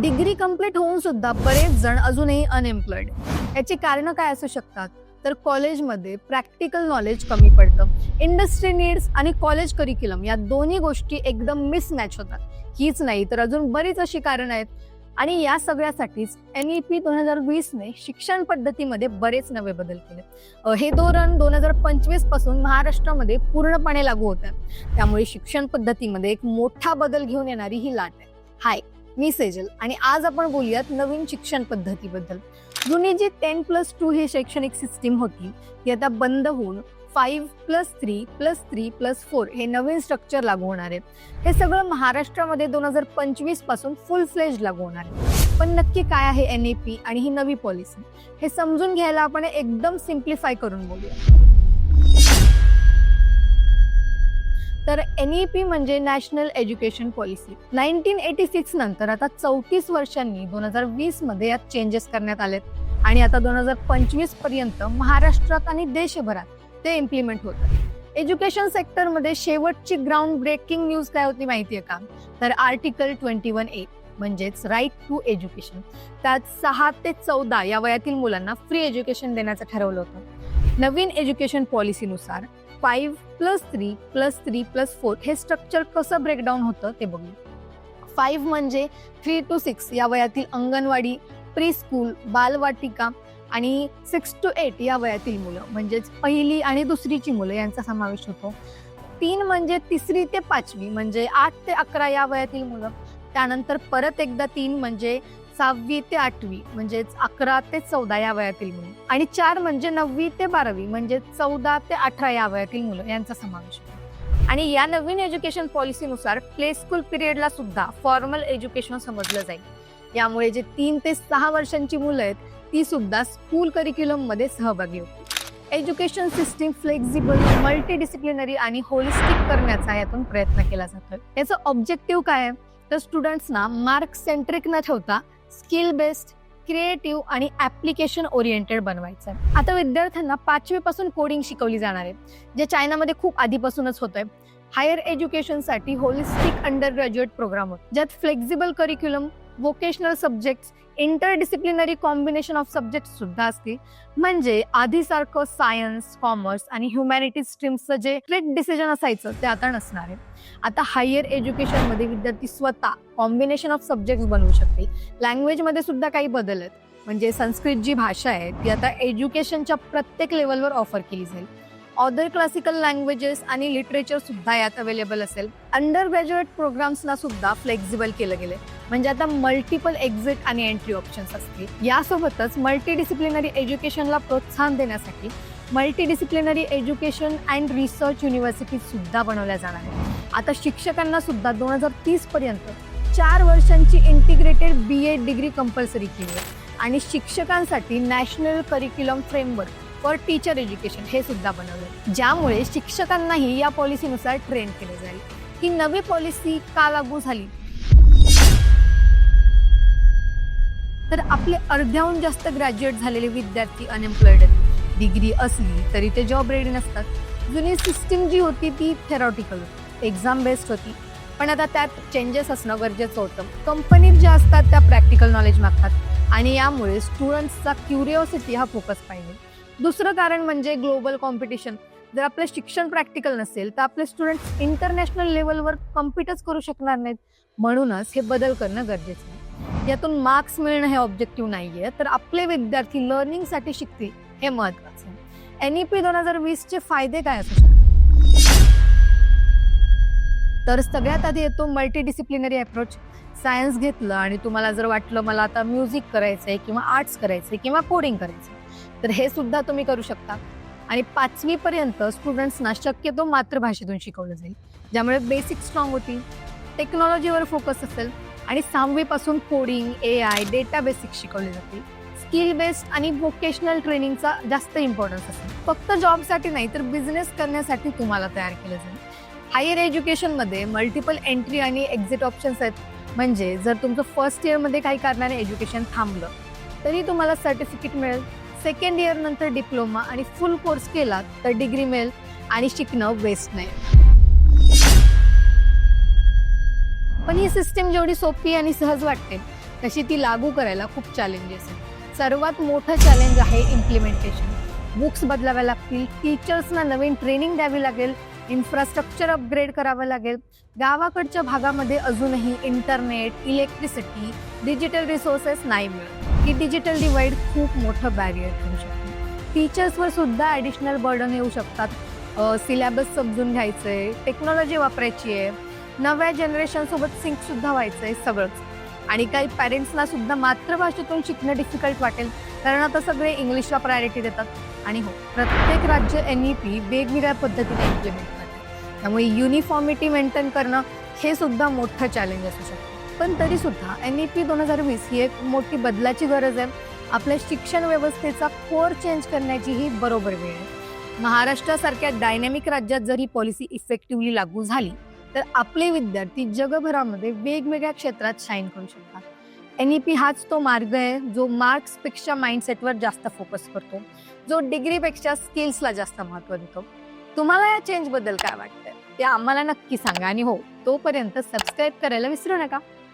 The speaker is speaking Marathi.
डिग्री कंप्लीट होऊन सुद्धा बरेच जण अजूनही अनएम्प्लॉईड याची कारणं काय असू शकतात? तर कॉलेजमध्ये प्रॅक्टिकल नॉलेज कमी पडतं. इंडस्ट्री नीड्स आणि कॉलेज करिक्युलम या दोन्ही गोष्टी एकदम मिसमॅच होतात. हीच नाही तर अजून बरीच अशी कारणं आहेत. आणि या सगळ्यासाठीच एन ई पी दोन हजार वीसने शिक्षण पद्धतीमध्ये बरेच नवे बदल केले. हे धोरण दोन हजार पंचवीसपासून महाराष्ट्रामध्ये पूर्णपणे लागू होत आहे त्यामुळे शिक्षण पद्धतीमध्ये एक मोठा बदल घेऊन येणारी ही लाट आहे. हाय. मी सेजल आणि आज आपण बोलूयात नवीन शिक्षण पद्धतीबद्दल. जुनी जी टेन प्लस टू ही शैक्षणिक सिस्टीम होती ती आता बंद होऊन five plus three plus three plus four हे नवीन स्ट्रक्चर लागू होणार आहे हे सगळं महाराष्ट्रामध्ये दोन हजार पंचवीसपासून फुल फ्लेज लागू होणार आहे. पण नक्की काय आहे एन ए पी आणि ही नवी पॉलिसी हे समजून घ्यायला आपण एकदम सिम्प्लिफाय करून बोलूया. तर एन ई पी म्हणजे national education policy nineteen eighty six नंतर आता चौतीस वर्षांनी दोन हजार वीसमध्ये यात चेंजेस करण्यात आलेत. आणि आता दोन हजार पंचवीसपर्यंत महाराष्ट्रात आणि देशभरात ते इम्प्लिमेंट होतात एज्युकेशन सेक्टरमध्ये शेवटची ग्राउंड ब्रेकिंग न्यूज काय होती माहितीये का? तर आर्टिकल ट्वेंटी वन ए म्हणजेच राईट टू एज्युकेशन त्यात सहा ते चौदा या वयातील मुलांना फ्री एज्युकेशन देण्याचं ठरवलं होतं. नवीन education पॉलिसीनुसार five plus three plus three plus four हे स्ट्रक्चर कसं ब्रेकडाऊन होतं ते बघू फाईव्ह म्हणजे थ्री टू सिक्स या वयातील अंगणवाडी प्री स्कूल बालवाटिका आणि सिक्स टू एट या वयातील मुलं. म्हणजेच पहिली आणि दुसरीची मुलं यांचा समावेश होतो. तीन म्हणजे तिसरी ते पाचवी म्हणजे आठ ते अकरा या वयातील मुलं. त्यानंतर परत एकदा तीन म्हणजे सहावी ते आठवी म्हणजेच अकरा ते चौदा या वयातील मुलं. आणि चार म्हणजे नववी ते बारावी म्हणजे चौदा ते अठरा या वयातील मुलं यांचा समावेश आणि या नवीन एज्युकेशन पॉलिसीनुसार प्ले स्कूल पिरियडला सुद्धा फॉर्मल एज्युकेशन समजलं जाईल. यामुळे जे तीन ते सहा वर्षांची मुलं आहेत ती सुद्धा स्कूल करिक्युलममध्ये सहभागी होती education system flexible multidisciplinary आणि होलिस्टिक करण्याचा यातून प्रयत्न केला जातोय. याचं ऑब्जेक्टिव्ह काय आहे? तर स्टुडंट्सना मार्क सेंट्रिक न ठेवता स्किल बेस्ड क्रिएटिव्ह आणि ऍप्लिकेशन ओरिएंटेड बनवायचं आहे. आता विद्यार्थ्यांना पाचवीपासून कोडिंग शिकवली जाणार आहे जे चायनामध्ये खूप आधीपासूनच होतंय. आहे हायर एज्युकेशनसाठी होलिस्टिक अंडर ग्रॅज्युएट प्रोग्राम होत. ज्यात flexible curriculum vocational subjects interdisciplinary combination of subject सुद्धा असतील. म्हणजे आधीसारखं सायन्स कॉमर्स आणि ह्युमॅनिटीज स्ट्रीम्सचं जे स्ट्रिक्ट डिसिजन असायचं ते आता नसणार आहे. आता हायर एज्युकेशनमध्ये विद्यार्थी स्वतः कॉम्बिनेशन ऑफ सब्जेक्ट्स बनवू शकतील. लँग्वेजमध्ये सुद्धा काही बदल आहेत. म्हणजे संस्कृत जी भाषा आहे ती आता एज्युकेशनच्या प्रत्येक लेवलवर ऑफर केली जाईल. ऑदर क्लासिकल लँग्वेजेस आणि लिटरेचर सुद्धा यात अवेलेबल असेल. अंडर ग्रॅज्युएट प्रोग्राम्सला सुद्धा फ्लेक्झिबल केलं गेलं म्हणजे आता मल्टिपल एक्झिट आणि एंट्री ऑप्शन्स असतील. यासोबतच मल्टी डिसिप्लिनरी एज्युकेशनला प्रोत्साहन देण्यासाठी multidisciplinary education and research university सुद्धा बनवल्या जाणार आहेत. आता शिक्षकांना सुद्धा दोन हजार तीस पर्यंत चार वर्षांची integrated B A degree compulsory केली आहे. आणि शिक्षकांसाठी national curriculum framework for teacher education हे सुद्धा बनवलं. ज्यामुळे शिक्षकांनाही या पॉलिसीनुसार ट्रेन केले जाईल. ही नवी पॉलिसी का लागू झाली? तर आपले अर्ध्याहून जास्त ग्रॅज्युएट झालेले विद्यार्थी अनएम्प्लॉईड आहेत. डिग्री असली तरी ते जॉब रेडी नसतात. जुनी सिस्टीम जी होती ती थेरॉटिकल होती. एक्झाम बेस्ड होती. पण आता त्यात चेंजेस असणं गरजेचं होतं. कंपनीत ज्या असतात त्या प्रॅक्टिकल नॉलेज मागतात. आणि यामुळे स्टुडंट्सचा क्युरिओसिटी हा फोकस पाहिजे. दुसरं कारण म्हणजे ग्लोबल कॉम्पिटिशन जर आपलं शिक्षण प्रॅक्टिकल नसेल तर आपले स्टुडंट इंटरनॅशनल लेवलवर कम्पिटच करू शकणार नाहीत. म्हणूनच हे बदल करणं गरजेचं आहे. यातून मार्क्स मिळणं हे ऑब्जेक्टिव्ह नाही आहे तर आपले विद्यार्थी लर्निंगसाठी शिकतील हे महत्वाचं आहे. एन ई पी दोन हजार वीसचे फायदे काय असू शकतात? तर सगळ्यात आधी येतो मल्टी डिसिप्लिनरी अप्रोच सायन्स घेतलं आणि तुम्हाला जर वाटलं मला आता म्युझिक करायचं आहे किंवा आर्ट्स करायचं आहे किंवा कोडिंग करायचं आहे तर हे सुद्धा तुम्ही करू शकता. आणि पाचवी पर्यंत स्टुडंट्सना शक्यतो मातृभाषेतून शिकवलं जाईल. ज्यामुळे बेसिक स्ट्रॉंग होतील टेक्नॉलॉजीवर फोकस असेल आणि सहावीपासून coding A I data basic शिकवले जातील. स्किल बेस्ड आणि व्होकेशनल ट्रेनिंगचा जास्त इम्पॉर्टन्स असेल. फक्त जॉबसाठी नाही तर बिझनेस करण्यासाठी तुम्हाला तयार केलं जाईल. हायर एज्युकेशनमध्ये मल्टिपल एंट्री आणि एक्झिट ऑप्शन्स आहेत. म्हणजे जर तुमचं फर्स्ट इयरमध्ये काही कारणाने एज्युकेशन थांबलं तरी तुम्हाला सर्टिफिकेट मिळेल. सेकंड इयर नंतर डिप्लोमा आणि फुल कोर्स केला तर डिग्री मिळेल आणि शिकणं वेस्ट नाही. पण ही सिस्टीम जेवढी सोपी आणि सहज वाटते तशी ती लागू करायला खूप चॅलेंजेस आहेत. सर्वात मोठं चॅलेंज आहे इम्प्लिमेंटेशन बुक्स बदलाव्या लागतील टीचर्सना नवीन ट्रेनिंग द्यावी लागेल इन्फ्रास्ट्रक्चर अपग्रेड करावं लागेल. गावाकडच्या भागामध्ये अजूनही इंटरनेट इलेक्ट्रिसिटी डिजिटल रिसोर्सेस नाही मिळत. की डिजिटल डिवाइड खूप मोठं बॅरियर ठरू शकतं. टीचर्सवर सुद्धा ॲडिशनल बर्डन येऊ शकतात. सिलेबस समजून घ्यायचं आहे टेक्नॉलॉजी वापरायची आहे. नव्या जनरेशनसोबत सिंक सुद्धा व्हायचं आहे सगळंच. आणि काही पॅरेंट्सना सुद्धा मातृभाषेतून शिकणं डिफिकल्ट वाटेल कारण आता सगळे इंग्लिशला प्रायोरिटी देतात. आणि हो प्रत्येक राज्य एन ई पी वेगवेगळ्या पद्धतीने इम्प्लिमेंट करते. त्यामुळे युनिफॉर्मिटी मेंटेन करणं हे सुद्धा मोठं चॅलेंज असू शकतं. पण तरी सुद्धा एन ई पी दोन हजार वीस ही एक मोठी बदलाची गरज आहे. आपल्या शिक्षण व्यवस्थेचा कोर चेंज करण्याची ही बरोबर वेळ आहे. महाराष्ट्रासारख्या डायनॅमिक राज्यात जर ही पॉलिसी इफेक्टिव्हली लागू झाली तर आपले विद्यार्थी जगभरामध्ये वेगवेगळ्या क्षेत्रात शाईन करू शकतात. एन ई पी हाच तो मार्ग आहे जो मार्क्सपेक्षा माइंडसेटवर जास्त फोकस करतो. जो डिग्रीपेक्षा स्किल्सला जास्त महत्त्व देतो. तुम्हाला या चेंजबद्दल काय वाटतं ते आम्हाला नक्की सांगा. आणि हो तोपर्यंत सबस्क्राईब करायला विसरू नका.